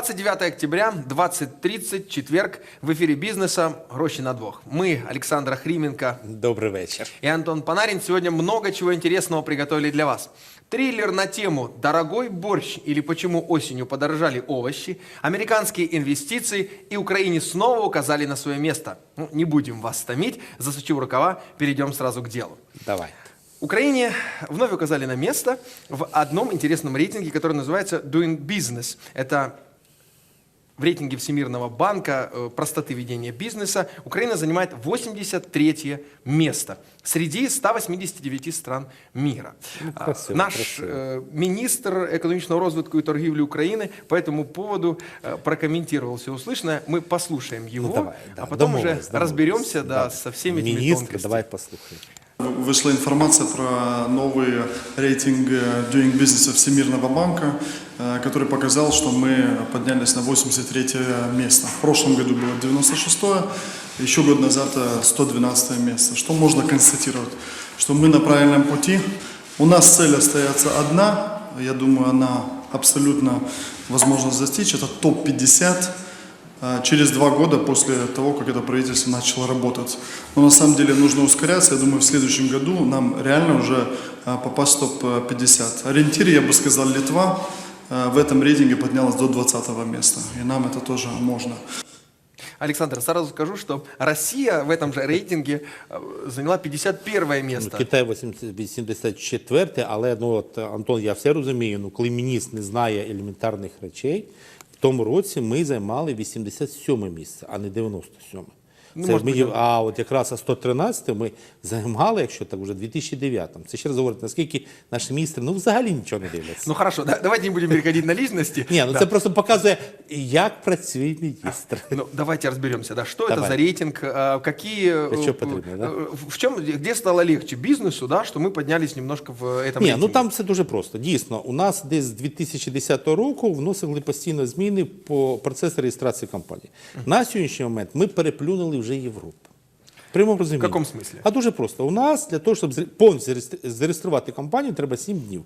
29 октября, 20.30, четверг. В эфире бизнеса «Гроши на двох». Мы, Александр Хрименко Добрий вечір. и Антон Панарин, сегодня много чего интересного приготовили для вас. Триллер на тему «Дорогой борщ» или «Почему осенью подорожали овощи», американские инвестиции и Украине снова указали на свое место. Ну, не будем вас томить, засучив рукава, перейдем сразу к делу. Давай. Украине вновь указали на место в одном интересном рейтинге, который называется Doing Business. Это в рейтинге Всемирного банка э, простоты ведения бизнеса Украина занимает 83 место среди 189 стран мира. А, красиво, Наш красиво. э, министр экономічного розвитку и торгівлі України по этому поводу э, прокомментировал все услышанное. Мы послушаем его, Ну, давай, да, а потом уже домовились, домовились. разберемся да, со всеми этими Міністр, тонкостями. давай послухаємо. Вышла информация про новый рейтинг э, Doing Business Всемирного банка, э, который показал, что мы поднялись на 83 место. В прошлом году было 96 еще год назад э, 112 место. Что можно констатировать? Что мы на правильном пути. У нас цель остается одна, я думаю, она абсолютно возможно достичь. Это топ-50 а, через два года после того, как это правительство начало работать. Но на самом деле нужно ускоряться. Я думаю, в следующем году нам реально уже а, попасть в топ-50. Ориентир, я бы сказал, Литва а, в этом рейтинге поднялась до 20 места. И нам это тоже можно. Александр, сразу скажу, что Россия в этом же рейтинге э, заняла 51 Ну, место. Китай 84, але ну от Антон, я все розумію. Ну коли міністр не знає елементарних речей, в тому році ми займали 87 місце, а не 97. Ну, Це може ми, бути. а от якраз а 113 ми займали, якщо так, вже в 2009. Це ще раз говорить, наскільки наші міністри ну взагалі нічого не дивляться. Ну хорошо, да- давайте не будем переходить на личности. Ні, ну Да. це просто показує, як працює міністр. Ну, давайте разберемся, да, что это Давай. за рейтинг, а, какие... э, Что потребно, да? э, В чем, где стало легче бизнесу, да, что мы поднялись немножко в этом Ні, рейтинге? ну там все дуже просто. Дійсно, у нас десь з 2010 року вносили постійно зміни по процесу реєстрації компанії. На сьогоднішній момент ми переплюнули вже Європу. В прямому розумінні. В якому смислі? А дуже просто. У нас для того, щоб повністю зареєструвати компанію, треба 7 днів.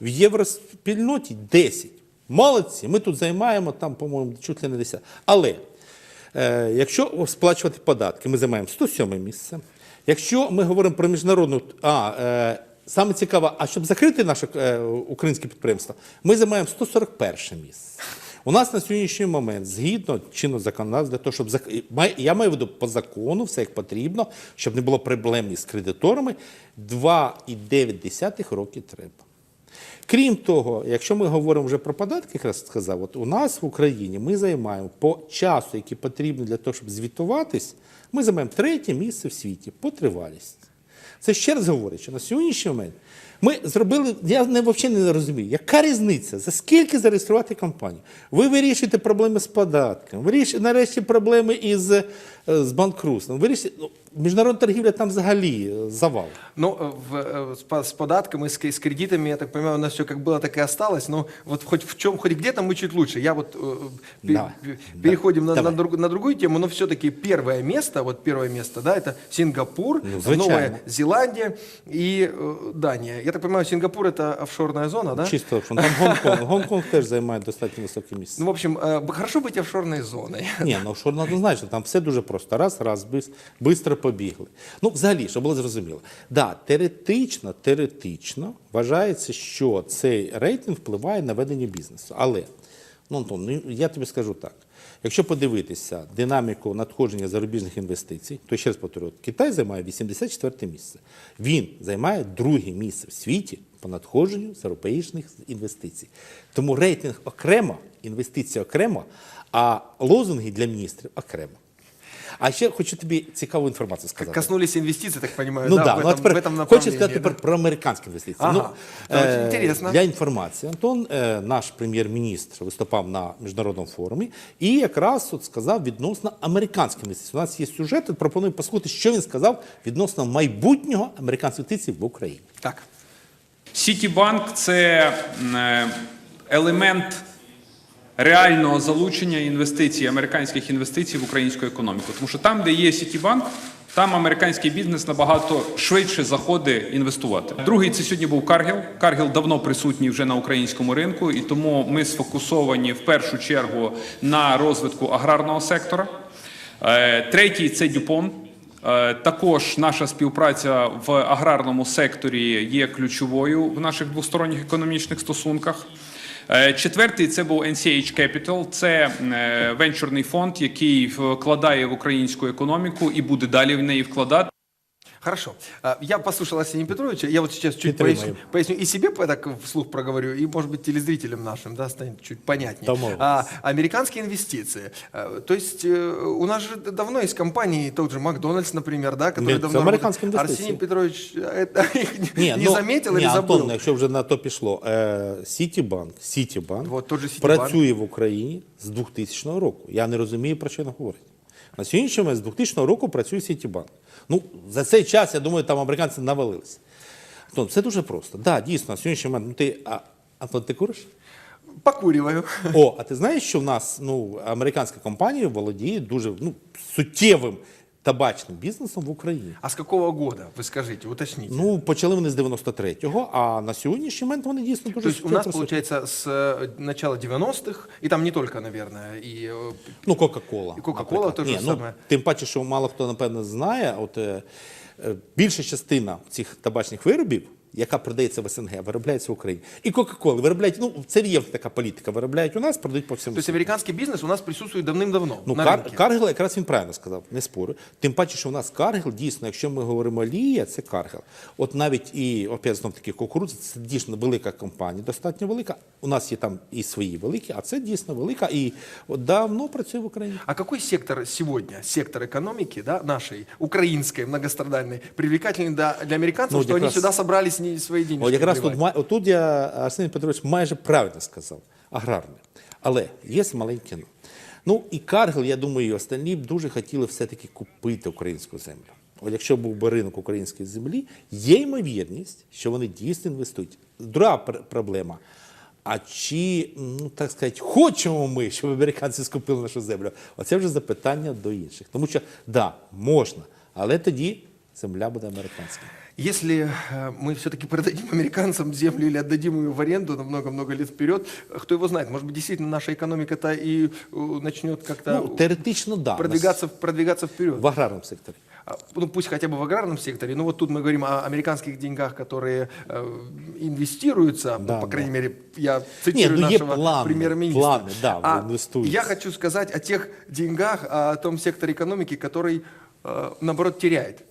В євроспільноті 10. Молодці, ми тут займаємо там, по-моєму, чуть ли не 10. Але е, якщо сплачувати податки, ми займаємо 107 місце. Якщо ми говоримо про міжнародну, а е, саме цікаво, а щоб закрити наше е, українське підприємство, ми займаємо 141 місце. У нас на сьогоднішній момент, згідно чинного законодавства, для того, щоб я маю виду по закону, все як потрібно, щоб не було проблем із кредиторами, 2,9 роки треба. Крім того, якщо ми говоримо вже про податки, якраз сказав, от у нас в Україні ми займаємо по часу, який потрібен для того, щоб звітуватись, ми займаємо третє місце в світі по тривалісті. Це ще раз говорить, що на сьогоднішній момент ми зробили, я не, взагалі не розумію, яка різниця, за скільки зареєструвати компанію? Ви вирішуєте проблеми з податками, вирішуєте нарешті проблеми із е, з банкрутством, вирішуєте, ну, міжнародна торгівля там взагалі е, завал. Ну, э, в, э, с, по- с податками, с, к- с кредитами, я так понимаю, у нас все как было, так и осталось. Но вот хоть в чем, хоть где-то мы чуть лучше. Я вот э, пе- Давай. пе- переходим на, на, Давай. друг- на другую тему, но все-таки первое место, вот первое место, да, это Сингапур, Ну, звичайно. Новая Зеландия и э, Дания. Я так понимаю, Сингапур это офшорная зона, да? Чисто, що там Гонконг. Гонконг теж займає достатньо високе місце. Ну, в общем, э, б- хорошо быть офшорной зоной. Ні, ну що однозначно, там все дуже просто. Раз, раз, швидко побігли. Ну, взагалі, щоб було зрозуміло. Да, теоретично, теоретично вважається, що цей рейтинг впливає на ведення бізнесу. Але, ну, Антон, ну, я тобі скажу так. Якщо подивитися динаміку надходження зарубіжних інвестицій, то ще раз повторю, Китай займає 84 місце. Він займає друге місце в світі по надходженню зарубіжних інвестицій. Тому рейтинг окремо, інвестиції окремо, а лозунги для міністрів окремо. А ще хочу тобі цікаву інформацію сказати. Коснулись инвестиций, так понимаю, Ну да, да, в, ну, а этом, тепер в этом хочу сказати да? тепер про американські інвестиції. Ага, ну, це дуже. Для інформації, Антон, е, наш прем'єр-міністр, виступав на міжнародному форумі і якраз от сказав відносно американських інвестицій. У нас є сюжет, пропоную послухати, що він сказав відносно майбутнього американських інвестицій в Україні. Так. Сітібанк це м, е, елемент реального залучення інвестицій, американських інвестицій в українську економіку. Тому що там, де є Сітібанк, Там американський бізнес набагато швидше заходить інвестувати. Другий це сьогодні був Каргіл. Каргіл давно присутній вже на українському ринку, і тому ми сфокусовані в першу чергу на розвитку аграрного сектора. Е, Третій це Дюпон. Е, Також наша співпраця в аграрному секторі є ключовою в наших двосторонніх економічних стосунках. Е, Четвертий це був NCH Capital. Це е, венчурний фонд, який вкладає в українську економіку і буде далі в неї вкладати. Хорошо. А, Я послушал Арсения Петровича. Я вот сейчас чуть Підтримаю. поясню, поясню и себе так вслух проговорю, и, может быть, телезрителям нашим да, станет чуть понятнее. Домовились. А, американские инвестиции. А, То есть э, у нас же давно есть компании, тот же Макдональдс, например, да, которые Нет, давно это американские работают. инвестиции. Арсений Петрович э, это их не, ну, заметил ні, или забыл? Антон, якщо вже на то пішло, е, Сітібанк, Сітібанк Вот, тот же Сітібанк. працює в Україні з 2000 року. Я не розумію, про що він говорить. На сьогоднішній момент з 2000 року працює Сітібанк. Ну, за цей час, я думаю, там американці навалилися. Антон, все дуже просто. Так, да, дійсно, на сьогоднішній момент, ну ти, а, Антон, ти куриш? Покурюваю. О, а ти знаєш, що в нас ну, американська компанія володіє дуже ну, суттєвим табачним бізнесом в Україні? А с какого года, вы скажите, уточните? Ну, почали вони з 93-го, а на сьогоднішній момент вони дійсно дуже То есть у суттєво нас, просувають. получается, с э, начала 90-х, и там не только, наверное, и э, Ну, Кока-Кола. І Кока-Кола наприклад. те ж Ні, ну, саме. Тим паче, що мало хто, напевно, знає, от е, е, більша частина цих табачних виробів, яка продається в СНГ, виробляється в Україні. І Кока-Кола виробляють, ну, це є така політика, виробляють у нас, продають по всьому То есть світу. американский бизнес у нас присутствует давным-давно Ну, на Кар, рынке. Каргел якраз він правильно сказав, не спорю. Тим паче, що у нас Каргел, дійсно, якщо ми говоримо Лія, це Каргел. От навіть і опять знов таки кукурудза, це дійсно велика компанія, достатньо велика. У нас є там і свої великі, а це дійсно велика і от давно працює в Україні. А какой сектор сегодня, сектор экономики, да, нашей, украинской, многострадальной, привлекательный для, для американцев, Ну, что как они раз- сюда собрались не свои деньги? От якраз тут, отут я, Арсеній Петрович, майже правильно сказав, аграрне. Але є маленьке. Ну і Каргел, я думаю, і остальні б дуже хотіли все-таки купити українську землю. От якщо був би ринок української землі, є ймовірність, що вони дійсно інвестують. Друга пр- проблема. А чи, ну так сказати, хочемо ми, щоб американці скупили нашу землю? Оце вже запитання до інших. Тому що, да, можна, але тоді земля буде американська. Если э, мы все-таки продадим американцам землю или отдадим ее в аренду на много-много лет вперед, кто его знает, может быть, действительно наша экономика-то и э, начнет как-то Ну, теоретично, да. продвигаться, продвигаться вперед. В аграрному секторі. А, Ну, пусть хотя бы в аграрном секторе, но вот тут мы говорим о американских деньгах, которые э, инвестируются, ну, Да, по да. крайней мере, я цитирую ну, є нашего плани, премьер-министра. плани, да, а інвестуються. я хочу сказать о тех деньгах, о том секторе экономики, который, э, наоборот, теряет.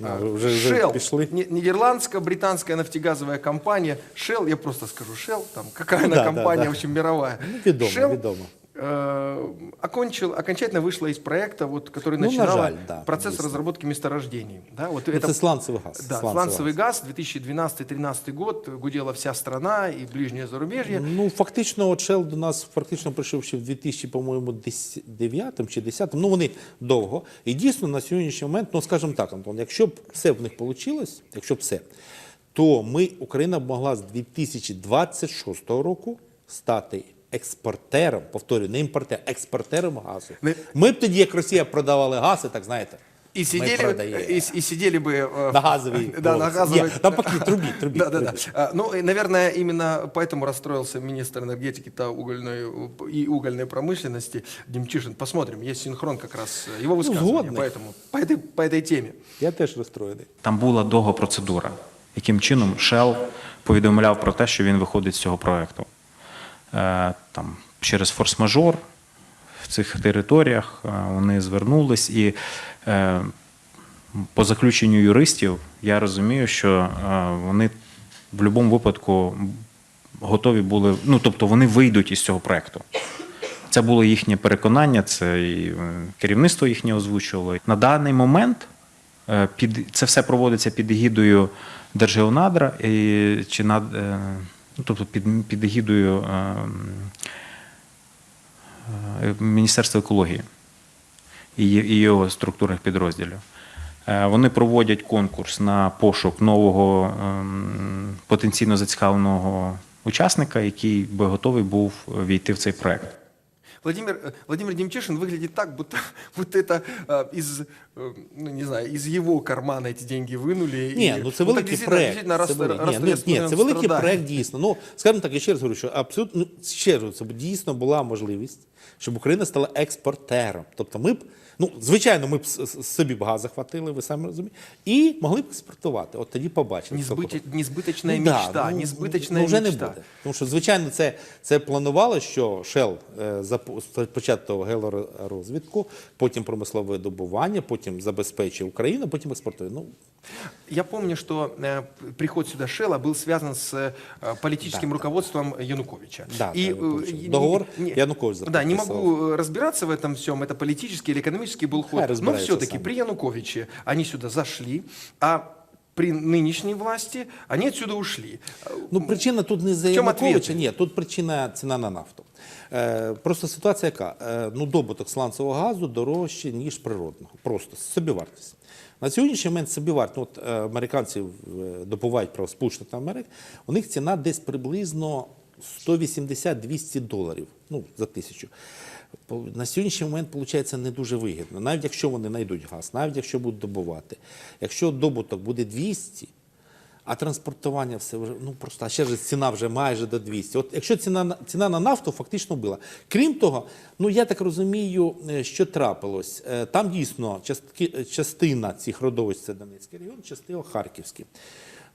Ви вже- Shell, пішли? не- нидерландско-британская нефтегазовая компания Shell, я просто скажу Shell, там какая она Да, да, компания, да. в общем, мировая. Ну, відомо, Shell, ведомо. э, окончил, окончательно вышла из проекта, вот, который Ну, на начинала жаль, да, процесс дійсно. разработки месторождений. Да, вот Ну, це сланцевий газ. Да, сланцевый газ, 2012-2013 год, гудела вся страна и ближнее зарубежье. Ну, фактично, от Shell до нас фактично прийшов ще в 2000, по-моєму, 9 чи 10 Ну, вони довго. І дійсно на сьогоднішній момент, ну скажімо так, Антон, якщо б все в них вийшло, якщо б все, то ми, Україна б могла з 2026 року стати експортером, повторюю, не імпортером, експортером газу. Ми- Ми б тоді, як Росія, продавали газ, і так знаєте. И ми сидели, продаємо. и, и сидели бы... э, На газовій Да, на вулиці. газовой... Ні, навпаки, трубі, трубі, Да, да, да. трубі. А, Ну, и, наверное, именно поэтому расстроился министр энергетики та угольной, и угольной промышленности Демчишин. Посмотрим, есть синхрон как раз э, его высказывания згодний. поэтому, по, этой, по этой теме. Я теж розстроєний. Там була довга процедура, яким чином Shell повідомляв про те, що він виходить з цього проекту. Е, Там, через форс-мажор в цих територіях е, вони звернулись, і е, по заключенню юристів я розумію, що вони в будь-якому випадку готові були, ну тобто вони вийдуть із цього проекту. Це було їхнє переконання, це і керівництво їхнє озвучувало. На даний момент під, це все проводиться під егідою Держгеонадра і, чи над, ну, тобто під, під егідою е, Міністерства екології і, і його структурних підрозділів. Е, Вони проводять конкурс на пошук нового ем, потенційно зацікавленого учасника, який би готовий був війти в цей проект. Владимир, э, Владимир Демчишин выглядит так, будто, будто это э, из, э, ну, не знаю, из его кармана эти деньги вынули. Ні, и ну це он так великий действительно- проект. действительно Це, рас- вели- ні, растет ні, ні, це великий страдания. проект дійсно. Ну, скажімо так, я ще раз говорю, що абсолютно ну, ще раз, це б дійсно була можливість, щоб Україна стала експортером. Тобто ми б, ну, звичайно, ми б с- с- собі б газ захватили, ви самі розумієте, і могли б експортувати. От тоді побачимо. хто Несбыте- кого. несбыточная Ну, да, мечта, ну, несбыточная ну, вже мечта. не буде. Тому що, звичайно, це, це планувало, що Shell е, запу- спочатку геолорозвідку, потім промислове добування, потім забезпечує Україну, потім експортує. Ну, Я помню, что э, приход сюда Шелла был связан с э, политическим руководством Януковича. Да, И, да, я э, помню. не- Договор не- Янукович Да, не подписал. могу э, разбираться в этом всем, это политический или экономический был Хай ход. Но разбираются все-таки сами. при Януковиче они сюда зашли, а при нынешней власти они отсюда ушли. Ну, причина тут не за Януковича, ні, тут причина ціна на нафту. Е, просто ситуація яка? Е, ну, добуток сланцевого газу дорожче, ніж природного. Просто собівартість. На сьогоднішній момент собівартість, ну, от, е, американці е, добувають Сполучені Штати Америки, у них ціна десь приблизно 180-200 доларів ну, за тисячу. На сьогоднішній момент виходить не дуже вигідно. Навіть якщо вони знайдуть газ, навіть якщо будуть добувати. Якщо добуток буде 200, а транспортування все вже ну просто а ще ж ціна вже майже до 200. От якщо ціна на ціна на нафту фактично була. Крім того, ну я так розумію, е, що трапилось. Е, Там дійсно частки, е, частина цих родовищ це Донецький регіон, частина Харківський.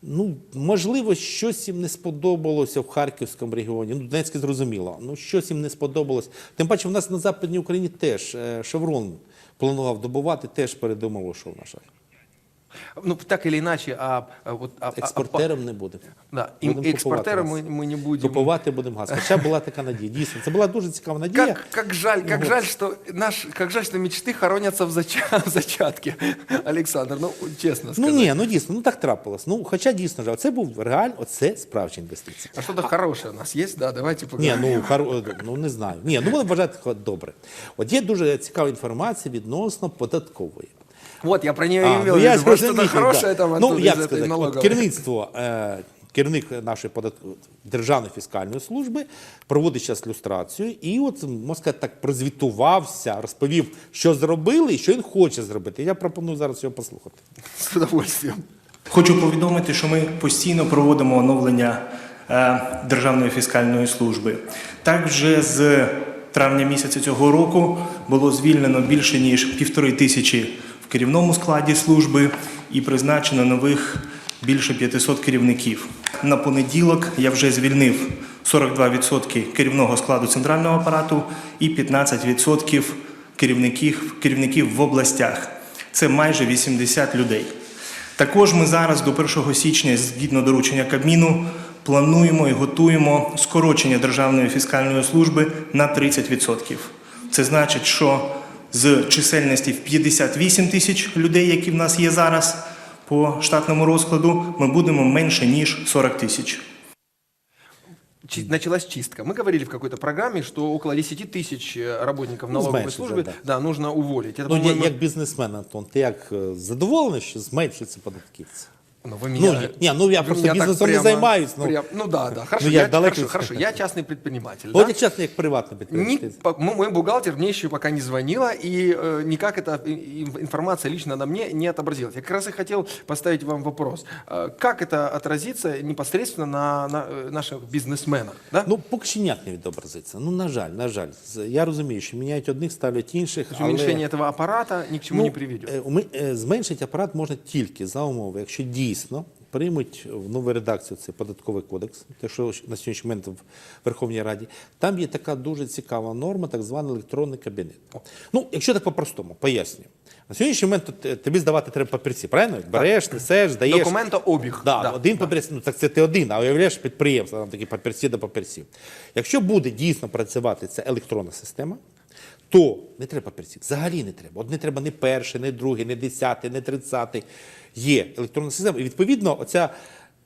Ну, можливо, щось їм не сподобалося в Харківському регіоні. Ну, Донецьке зрозуміло. Ну, щось їм не сподобалось. Тим паче, в нас на Западній Україні теж е, Шеврон планував добувати, теж передумав, що на жаль. Ну, так или иначе, а, а вот... а- а- а- Експортером не буде. Да, им Будемо экспортером купувати мы, газ. мы не будем. Купувати будемо газ. Хоча була така надія. Дійсно, це була дуже цікава надія. Как, как жаль, как Вот. жаль, что наш, как жаль, что мечты хоронятся в, зача- в зачатке, Александр. Ну, честно Ну сказать. ні, ну дійсно, ну так трапилось. Ну, хоча дійсно жаль, це був реально, оце справжня інвестиція. А что-то хорошее у нас есть, да? Давайте Ні, поговорим. ну хоро... ну не знаю. Ні, ну будемо вважати хо- добре. От є дуже цікава інформація відносно податкової. Вот, я про нее имел ну, я Может, что-то хорошее да. там ну, оттуда, як сказати, от керівництво, е, керівник нашої податку... Державної фіскальної служби проводить зараз люстрацію і от, можна сказати, так прозвітувався, розповів, що зробили і що він хоче зробити. Я пропоную зараз його послухати. С удовольствием. Хочу повідомити, що ми постійно проводимо оновлення е, Державної фіскальної служби. Так, вже з травня місяця цього року було звільнено більше ніж півтори тисячі в керівному складі служби і призначено нових більше 500 керівників. На понеділок я вже звільнив 42% керівного складу центрального апарату і 15% керівників, керівників в областях. Це майже 80 людей. Також ми зараз до 1 січня, згідно доручення Кабміну, плануємо і готуємо скорочення Державної фіскальної служби на 30%. Це значить, що з чисельності в 58 тисяч людей, які в нас є зараз по штатному розкладу, ми будемо менше ніж 40 тисяч. Чи- Началась чистка. Мы говорили в какой-то программе, что около 10 тысяч э, работников Ну, налоговой зменшить, службы да, да, нужно уволить. Это, Ну, я, по-моему, як бізнесмен, Антон, ти як е, задоволений, що зменшуються податківці? Ну, вы Ну, меня, ні, ні, ну, я вы просто меня так бізнесом не прямо- займаюсь, ну. прям- ну да, да. Хорошо, Ну, я я, далеко хорошо, від- хорошо, я частный предприниматель. От да? як чесно, як приватний Ни- підприємець. по- м- мой бухгалтер мне еще пока не звонила, и э, никак эта и- и- информация лично на мне не отобразилась. Я как раз и хотел поставить вам вопрос. Э, как это отразится непосредственно на, на э, наших бизнесменах? Да? Ну, поки що ніяк не відобразиться. Ну, на жаль, на жаль. З- Я розумію, що міняють одних, ставлять інших. То есть уменьшение этого аппарата ни к чему ну, не приведет. е, уми- е, Зменшити апарат можна тільки за умови, якщо дійсно приймуть в нову редакцію цей податковий кодекс, те, що на сьогоднішній момент в Верховній Раді, там є така дуже цікава норма, так званий електронний кабінет. Ну, якщо так по-простому, пояснюю. На сьогоднішній момент е, тобі здавати треба папірці, правильно? Береш, несеш, даєш. Документообіг. Да, Да. один папірець, ну так це ти один, а уявляєш підприємство, там такі папірці до папірців. Якщо буде дійсно працювати ця електронна система, то не треба папірців. Взагалі не треба. От не треба не перший, не другий, не десятий, не тридцятий. Є електронна система. І відповідно, оця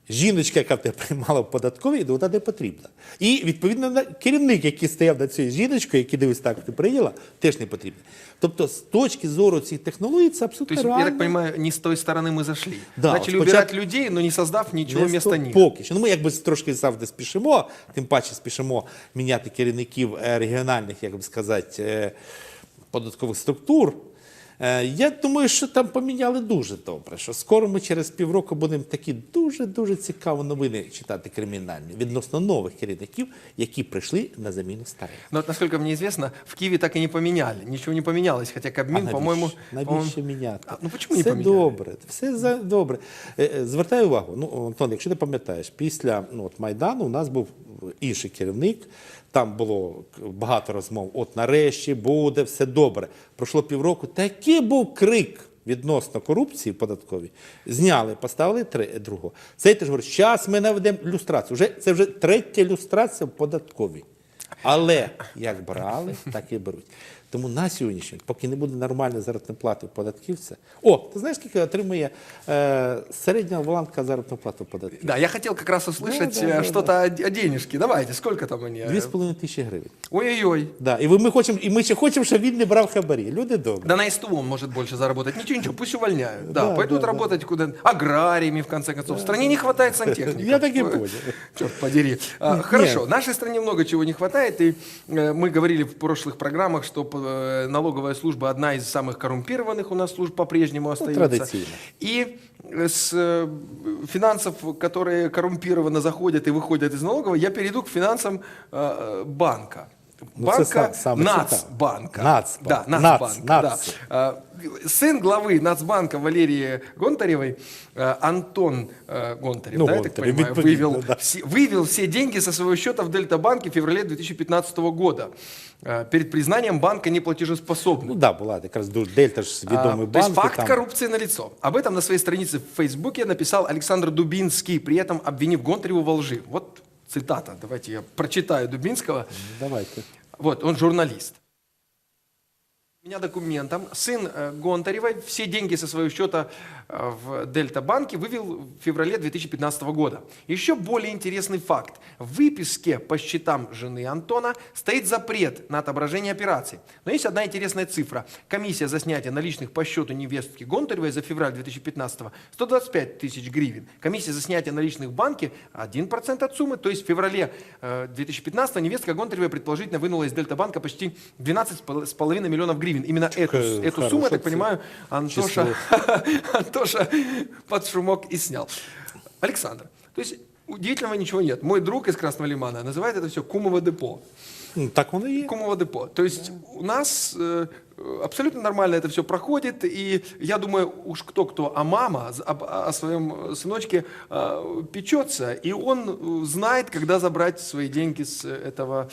жіночка, яка в тебе приймала в податковій, вона не потрібна. І відповідно керівник, який стояв над цією жіночкою, який дивився так, ти прийняла, теж не потрібен. Тобто, з точки зору цих технологій, це То абсолютно есть, я так понимаю, не с той стороны мы зашли. Да, Начали вот убирать людей, но не создав ничего Не сто- них. Поки що. Ну, ми якби трошки завжди спішимо, тим паче спішимо міняти керівників е, регіональних, як би сказати, е, податкових структур. Е, Я думаю, що там поміняли дуже добре. Що скоро ми через півроку будемо такі дуже-дуже цікаві новини читати кримінальні відносно нових керівників, які прийшли на заміну старих. Но вот, насколько мне известно, в Киеве так и не поменяли. Ничего не поменялось, хотя Кабмин, А по-моему... навіщо, навіщо міняти? А, ну почему не все добре, все за добре. Е, е, Звертай увагу, ну Антон, якщо ти пам'ятаєш, після ну, от Майдану у нас був інший керівник. Там було багато розмов. От нарешті буде все добре. Пройшло півроку. Такий був крик відносно корупції податковій. Зняли, поставили три, другого. Цей теж говорить, зараз ми наведемо люстрацію. Вже, це вже третя люстрація в податковій. Але як брали, так і беруть. Тому на сьогоднішній, день, поки не буде нормальної заробітної плати в податківця. О, ти знаєш, скільки отримує е, середня воланка заробітну плату податків? Да, я хотел как раз услышать Да, да, э, да, что-то о, о денежке. Давайте, сколько там они? Дві з половиною тисячі гривень. Ой-ой-ой. Да. І ви, ми, хочемо, і ми ще хочемо, щоб він не брав хабарі. Люди добрі. Да на СТУ он может больше заработать. Ничего, ничего, пусть увольняют. Да, Да, пойдут да, да. работать куда аграриями, в конце концов. В стране не хватает сантехников. Я так и Ой, понял. Черт подери. А, Нет. Хорошо, нашей стране много чего не хватает. И э, мы говорили в прошлых программах, что э, налоговая служба одна из самых коррумпированных у нас служб по-прежнему остается. традиционно. И э, с э, финансов, которые коррумпированно заходят и выходят из налоговой, я перейду к финансам э, банка. Ну, Банка, це са- саме Нацбанка. цікаве. Нацбанк. Да, Нац, Нацбанка, нац. да. А, Сын главы Нацбанка Валерии Гонтаревой, э, Антон э, Гонтарев, Ну, да, я так Гонтарев, понимаю, відповідно, вывел, да. все, вывел все деньги со своего счета в Дельтабанке в феврале 2015 года э, перед признанием банка неплатежеспособным. Ну так, да, була якраз дуже дельта ж відомий А, то есть банк. і факт там- коррупции налицо. Об этом на своей странице в Фейсбуке написал Александр Дубинский, при этом обвинив Гонтареву во лжи. Вот цитата, давайте я прочитаю Дубинского. Давайте. Вот, он журналист. Меня документом сын э, Гонтаревой все деньги со своего счета э, в Дельта-банке вывел в феврале 2015 года. Еще более интересный факт. В выписке по счетам жены Антона стоит запрет на отображение операций. Но есть одна интересная цифра. Комиссия за снятие наличных по счету невестки Гонтаревой за февраль 2015 125 тысяч гривен. Комиссия за снятие наличных в банке 1% от суммы. То есть в феврале э, 2015 невестка Гонтаревой предположительно вынула из Дельта-банка почти 12,5 миллионов гривен. Именно эту, Какая эту сумму, я так хорошая понимаю, Антоша, Антоша под шумок и снял. Александр, то есть удивительного ничего нет. Мой друг из Красного Лимана называет это все кумово депо. Ну, Так воно і є. Кумово депо. То есть у нас э, э, абсолютно нормально это все проходит, и я думаю, уж кто-кто, а мама з- об- о своем сыночке э, печется, и он э, знает, когда забрать свои деньги с этого э,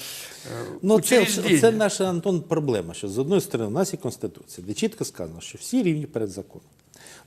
Ну, це, учреждения. це наша Антон проблема. Що з одної сторони, у нас є конституція, де чітко сказано, що всі рівні перед законом.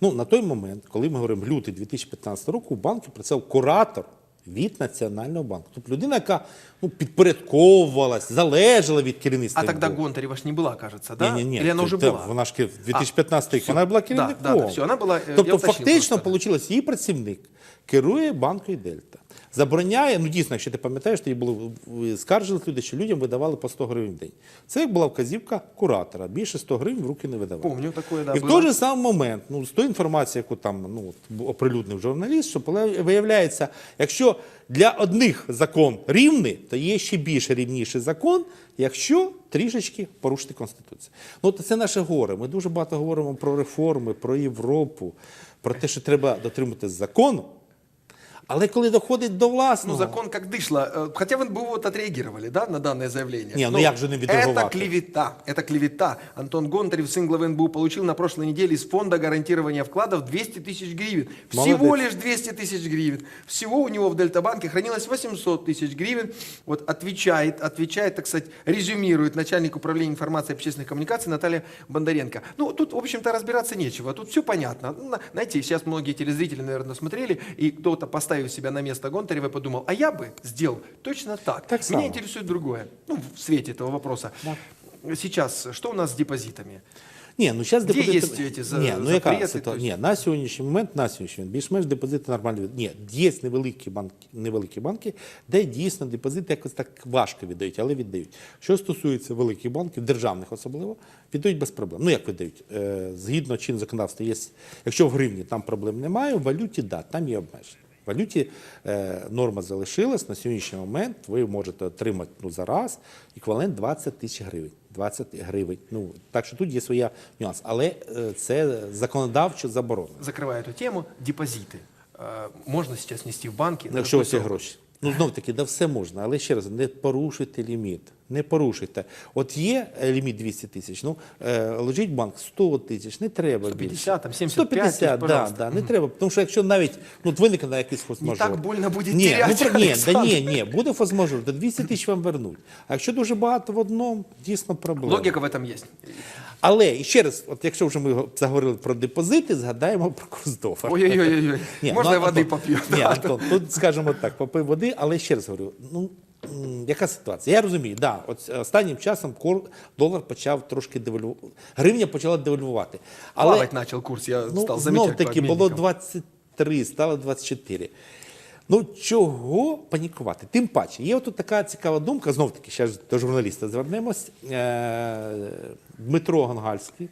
Ну, на той момент, коли ми говоримо лютий 2015 року, у банку працював куратор від Національного банку. Тобто людина, яка ну, підпорядковувалась, залежала від керівництва. А тогда НБУ. Гонтарева ж не была, кажется, да? Ні, ні, ні. Или она уже Та- была? Вона ж ки- в 2015 рік всё. вона була Да, керівником. да, да, всё, вона була, е, я тобто, уточнив фактично, просто. вийшло, її працівник керує банкою Дельта. Забороняє, ну дійсно, якщо ти пам'ятаєш, тоді було е, скаржились люди, що людям видавали по 100 гривень в день. Це була вказівка куратора. Більше 100 гривень в руки не видавали. Помню такое, да, І в той же самий момент, ну, з тої інформації, яку там ну, оприлюднив журналіст, що виявляється, якщо для одних закон рівний, то є ще більш рівніший закон, якщо трішечки порушити Конституцію. Ну, то це наше горе. Ми дуже багато говоримо про реформи, про Європу, про те, що треба дотримуватися закону. Але коли доходить до Ну, власного, закон как дышло. Э, Хотя вы бы вот отреагировали, да, на данное заявление. Не, ну як же не відреагувати? Это клевета, это клевета. Антон Гонтарев, сын главы НБУ, получил на прошлой неделе из фонда гарантирования вкладов 200 тысяч гривен. Всего Молодец. лишь 200 тысяч гривен. Всего у него в Дельтабанке хранилось 800 тысяч гривен. Вот отвечает, отвечает, так сказать, резюмирует начальник управления информации и общественных коммуникаций Наталья Бондаренко. Ну, тут, в общем-то, разбираться нечего. Тут все понятно. Ну, на- Знаете, сейчас многие телезрители, наверное, смотрели, и кто-то, поставив себя на место Гонтарева, подумал, а я бы сделал точно так. Так Меня само. интересует другое. Ну, в свете этого вопроса. Сейчас, что у нас с депозитами? Ні, ну зараз Де депозити... є ці за- Ні, ну яка ситуація? Ні, на сьогоднішній момент, на сьогоднішній момент більш-менш депозити нормально від... Ні, є невеликі банки, невеликі банки, де дійсно депозити якось так важко віддають, але віддають. Що стосується великих банків, державних особливо, віддають без проблем. Ну як віддають? Е, згідно чинного законодавства, є, якщо в гривні там проблем немає, в валюті да, там є обмеження В валюті е, норма залишилась. На сьогоднішній момент ви можете отримати ну, за раз еквівалент 20 тисяч гривень. 20 гривень. Ну, так що тут є своя нюанс. Але е, це законодавчо заборонено. Закрывая эту тему, депозиты. Э, Можно сейчас нести в банки. Ну, якщо у вас є допустим, гроші. Ну, знов таки, да все можна, але ще раз, не порушуйте ліміт. Не порушуйте. От є е, ліміт 200 тисяч, ну, е, лежить банк 100 тисяч, не треба 150, більше. там 75 150, да, да, не треба. Тому що якщо навіть ну, от виникне якийсь форс-мажор. так больно буде ні, терять, ну, ні, да, ні, ні, буде форс-мажор, то 200 тисяч вам вернуть. А якщо дуже багато в одному, дійсно проблема. Логика в этом есть. Але ще раз, от якщо вже ми заговорили про депозити, згадаємо про курс долара. Ой-ой-ой, Ні, можно ну, воды Антон. Ні. Антон, тут скажімо так, попив води, але ще раз говорю, ну яка ситуація? Я розумію, да, от останнім часом долар почав трошки девальвувати, гривня почала девальвувати. Але Плавать начал курс, я ну, стал Знов-таки, було 23, стало 24. Ну чого панікувати? Тим паче, є тут така цікава думка, знов таки, ще ж до журналіста звернемось. Е, Дмитро Гонгальський.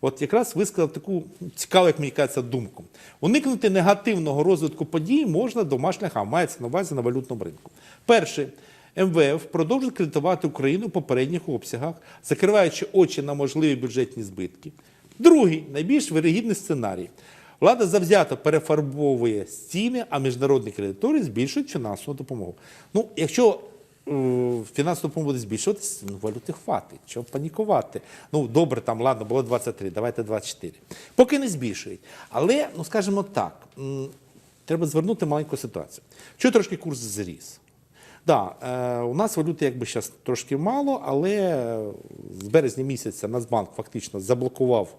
От якраз висказав таку цікаву, як мені кажеться, думку. Уникнути негативного розвитку подій можна домашня хам, мається на увазі на валютному ринку. Перше, МВФ продовжить кредитувати Україну в попередніх обсягах, закриваючи очі на можливі бюджетні збитки. Другий, найбільш вирогідний сценарій. Влада завзято перефарбовує стіни, а міжнародні кредитори збільшують фінансову допомогу. Ну, якщо фінансова допомога буде збільшуватись, ну, валюти хватить. Чого панікувати? Ну, добре, там, ладно, було 23, давайте 24. Поки не збільшують. Але, ну скажімо так, треба звернути маленьку ситуацію. Чого трошки курс зріс? Да, е, у нас валюти якби зараз трошки мало, але з березня місяця Нацбанк фактично заблокував,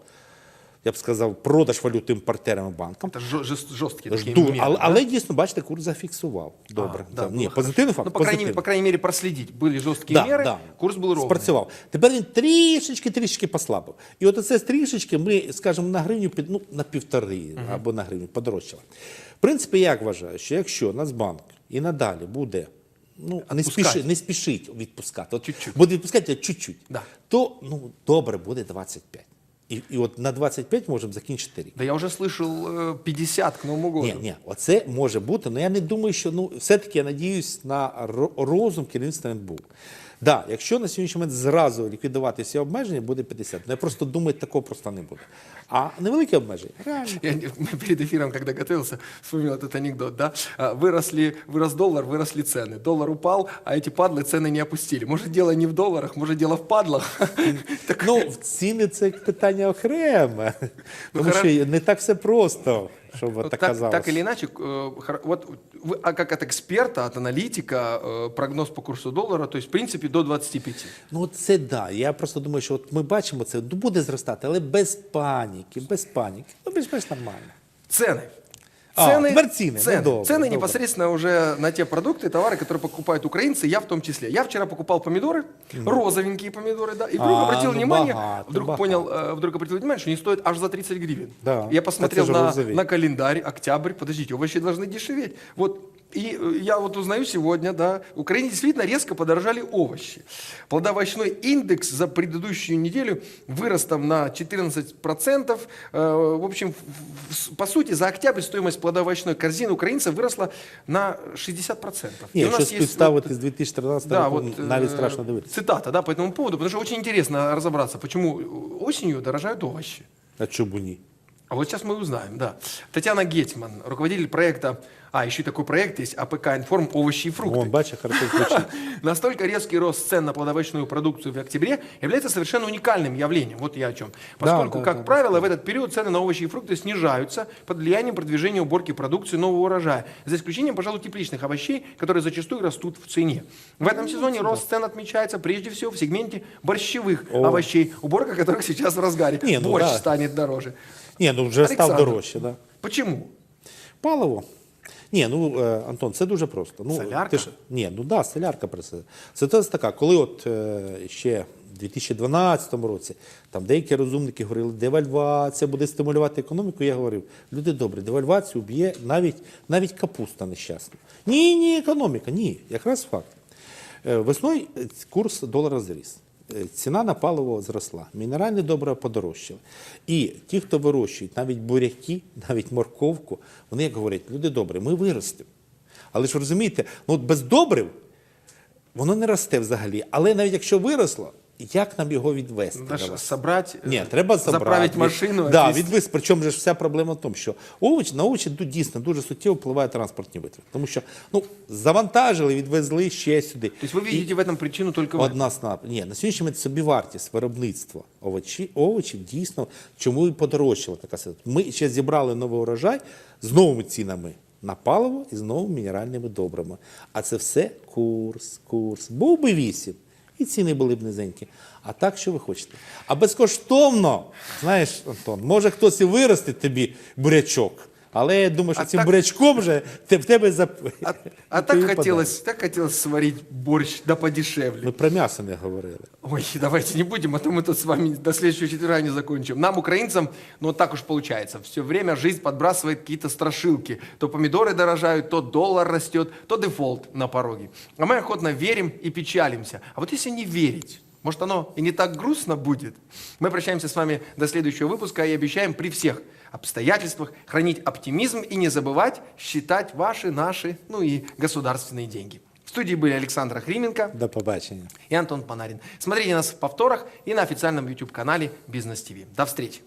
я б сказав, продаж валют імпортерам і банкам. Это жё- жест- жесткие такие Жду, меры, але, да? але дійсно, бачите, курс зафіксував. Добре. А, да, Да, было Ні, хорошо. позитивний факт. Ну, по крайней, позитивний. мере, по крайней мере, проследить. Были жесткие Да, меры, да. курс был ровный. Спрацював. Тепер він трішечки, трішечки послабив. І от оце трішечки ми, скажімо, на гривню під ну, на півтори або на гривню подорожчало. В принципі, я вважаю, що якщо Нацбанк і надалі буде. Ну, не, Відпускати. спіши, не спішить відпускати. От Чуть-чуть. Буде відпускати а чуть-чуть. Да. То ну, добре буде 25. І, і от на 25 можемо закінчити рік. Да я вже слышал э, 50 к Новому году. Ні, ні, оце може бути, але я не думаю, що ну все-таки я надіюсь на ро- розум керівництва НБУ. Да, якщо на сьогоднішній момент зразу ліквідувати всі обмеження, буде 50. Ну, я просто думаю, такого просто не буде. А невеликі обмеження реально. Я не- перед эфиром, когда готовился, вспомнил этот анекдот, да? А, Выросли, вырос доллар, выросли цены. Доллар упал, а эти падлы цены не опустили. Может, дело не в долларах, может, дело в падлах. Так, Ну, в ціни це питання окреме. Тому хоро- що не так все просто, щоб вот так так, казалось. так или иначе, э, хоро- вот вы, а как от эксперта, от аналитика, э, прогноз по курсу доллара, то есть, в принципе, до 25. Ну, от це да. Я просто думаю, що от ми бачимо це, ну, буде зростати, але без паніки, без паніки. Ну, більш-менш нормально. Цены. А, Цены, теперь цены. Ну, цены, добро, Цены добро. непосредственно уже на те продукты, товары, которые покупают украинцы, я в том числе. Я вчера покупал помидоры, розовенькие помидоры, да, и вдруг А, обратил ну, внимание, богато, вдруг богато. понял, э, вдруг обратил внимание, что они стоят аж за 30 гривен. Да, Я посмотрел это же на, розовей. на календарь, октябрь, подождите, овощи должны дешеветь. Вот и э, я вот узнаю сегодня, да, в Украине действительно резко подорожали овощи. Плодоовощной индекс за предыдущую неделю вырос там на 14%. Э, В общем, в- в- по сути, за октябрь стоимость плодоовощной корзины украинцев выросла на 60%. Ні, И у якщо нас есть співставити вот- з 2013 да, року, вот навіть э, страшно дивитися. цитата, да, по этому поводу, потому что очень интересно разобраться, почему осенью дорожают овощи. А чому ні? А вот сейчас мы узнаем, да. Татьяна Гетман, руководитель проекта, а, еще и такой проект есть, АПК «Информ. Овощи и фрукты». Вон, хорошо звучить. Настолько резкий рост цен на плодовочную продукцию в октябре является совершенно уникальным явлением. Вот я о чем. Поскольку, да, как да, правило, в этот период цены на овощи и фрукты снижаются под влиянием продвижения уборки продукции нового урожая. За исключением, пожалуй, тепличных овощей, которые зачастую растут в цене. В этом сезоне рост цен отмечается прежде всего в сегменте борщевых овощей, уборка которых сейчас в разгаре. Не, ну Борщ да. станет дороже. Ні, ну вже став дорожче, да. Почему? Паливо. Ні, ну е, Антон, це дуже просто. Ну, Солярка? Ти ж, ні, ну да, солярка про це. Ситуація така, коли от е, ще 2012 році там деякі розумники говорили, девальвація буде стимулювати економіку. Я говорив, люди добрі, девальвацію б'є навіть, навіть капуста нещасна. Ні, ні, економіка, ні, якраз факт. Е, Весною курс долара зріс. Е, Ціна на паливо зросла, мінеральні добре подорожчали. І ті, хто вирощують навіть буряки, навіть морковку, вони як говорять, люди добрі, ми виростемо. Але ж розумієте, ну от без добрив воно не росте взагалі. Але навіть якщо виросло, як нам його відвести? Надо на ж вас? собрать, э, Ні, треба забрати. заправить машину. Да, отвезти. відвести. Причому ж вся проблема в тому, що овочі, на овочі ду- дійсно дуже суттєво впливають транспортні витрати. Тому що ну, завантажили, відвезли ще сюди. То есть вы І- видите в этом причину только в этом? Одна снап. Ні, на сьогоднішній момент собівартість виробництва овочі, овочів дійсно чому і подорожчала така ситуація. Ми ще зібрали новий урожай з новими цінами на паливо і з новими мінеральними добрами. А це все курс, курс. Був би вісім, і ціни були б низенькі. А так, що ви хочете? А безкоштовно, знаєш, Антон, може хтось і виростить тобі бурячок. Але я думаю, що А цим так- бурячком вже в тебе за А, а так хотелось, так хотелось сварить борщ, да подешевле. Ми про м'ясо не говорили. Ой, давайте не будем, а то мы тут с вами до следующего четверга не закончим. Нам, украинцам, ну так уж получается. Все время жизнь подбрасывает какие-то страшилки. То помидоры дорожают, то доллар растет, то дефолт на пороге. А мы охотно верим и печалимся. А вот если не верить, может оно и не так грустно будет? Мы прощаемся с вами до следующего выпуска и обещаем при всех обстоятельствах хранить оптимизм и не забывать считать ваши, наши, ну и государственные деньги. В студии были Александра Хрименко До побачення. и Антон Панарин. Смотрите нас в повторах и на официальном YouTube-канале Бизнес ТВ. До встречи!